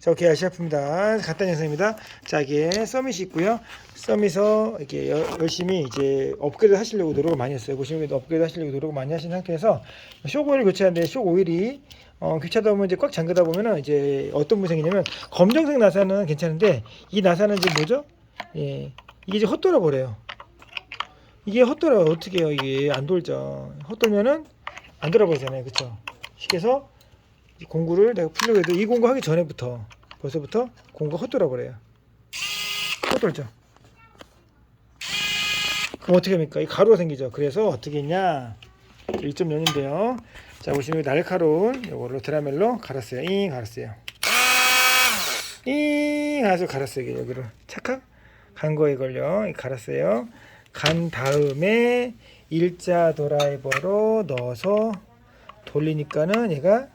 자, 오케이, 아시아프입니다. 간단한 영상입니다. 자, 이게 서밋이 있고요. 서밋에서 이렇게 여- 열심히 이제 업그레이드 하시려고 노력을 많이 했어요. 보시면 업그레이드 하시려고 노력을 많이 하신 상태에서 쇼 오일을 교체하는데 쇼 오일이 어, 교체하다 보면 이제 꽉 잠그다 보면은 이제 어떤 있냐면 검정색 나사는 괜찮은데 이 나사는 지금 뭐죠? 예, 이게 이제 헛돌아 버려요. 이게 헛돌아 어떻게 해요? 이게 안 돌죠. 헛돌면은 안 돌아버리잖아요, 그렇죠? 식에서 이 공구를 내가 풀려고 해도 이 공구 하기 전에부터 벌써부터 공구가 헛돌아 버려요. 헛돌죠. 그럼 어떻게 합니까? 이 가루가 생기죠. 그래서 어떻게 했냐? 1.0인데요. 자 보시면 날카로운 이거로 드라멜로 갈았어요. 잉 갈았어요. 잉 해서 갈았어요. 여기를 착각 간 거에 걸려 이 갈았어요. 간 다음에 일자 드라이버로 넣어서 돌리니까는 얘가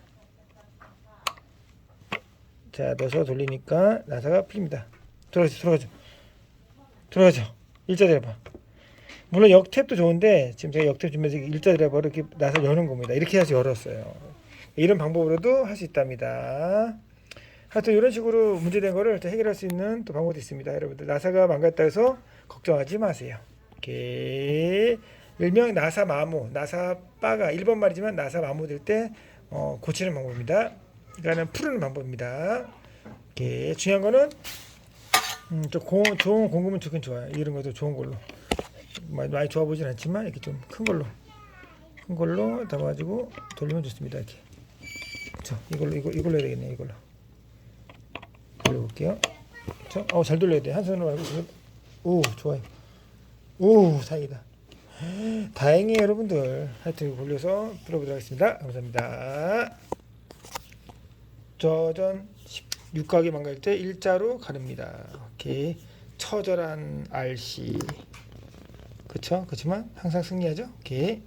자 넣어서 돌리니까 나사가 풀립니다. 들어가죠, 들어가죠, 들어가죠. 일자 드라이버. 물론 역탭도 좋은데 지금 제가 역탭 주면서 일자 드라이버로 이렇게 나사 여는 겁니다. 이렇게 해서 열었어요. 이런 방법으로도 할 수 있답니다. 하여튼 이런 식으로 문제된 거를 또 해결할 수 있는 또 방법도 있습니다. 여러분들 나사가 망갔다 해서 걱정하지 마세요. 이렇게 일명 나사 마모, 나사 바가 1번 말이지만 나사 마모 될때 어, 고치는 방법입니다. 이거는 푸는 방법입니다. 이렇게 중요한 거는 음, 좀 고, 좋은 공구면 좋긴 좋아요. 이런 것도 좋은 걸로 많이, 많이 좋아 보진 않지만 이렇게 좀 큰 걸로 큰 걸로 담아가지고 돌리면 좋습니다. 이렇게 저 이걸로 이거 이걸로 해야 되겠네 이걸로 돌려볼게요. 저, 어, 잘 돌려야 돼. 한 손으로 말고. 오, 좋아요. 오, 다행이다. 다행이에요, 여러분들. 하여튼 돌려서 풀어보도록 하겠습니다. 감사합니다. 저전 6각이 망갈 때 일자로 가릅니다. 오케이. 처절한 RC. 그쵸? 그렇지만 항상 승리하죠? 오케이.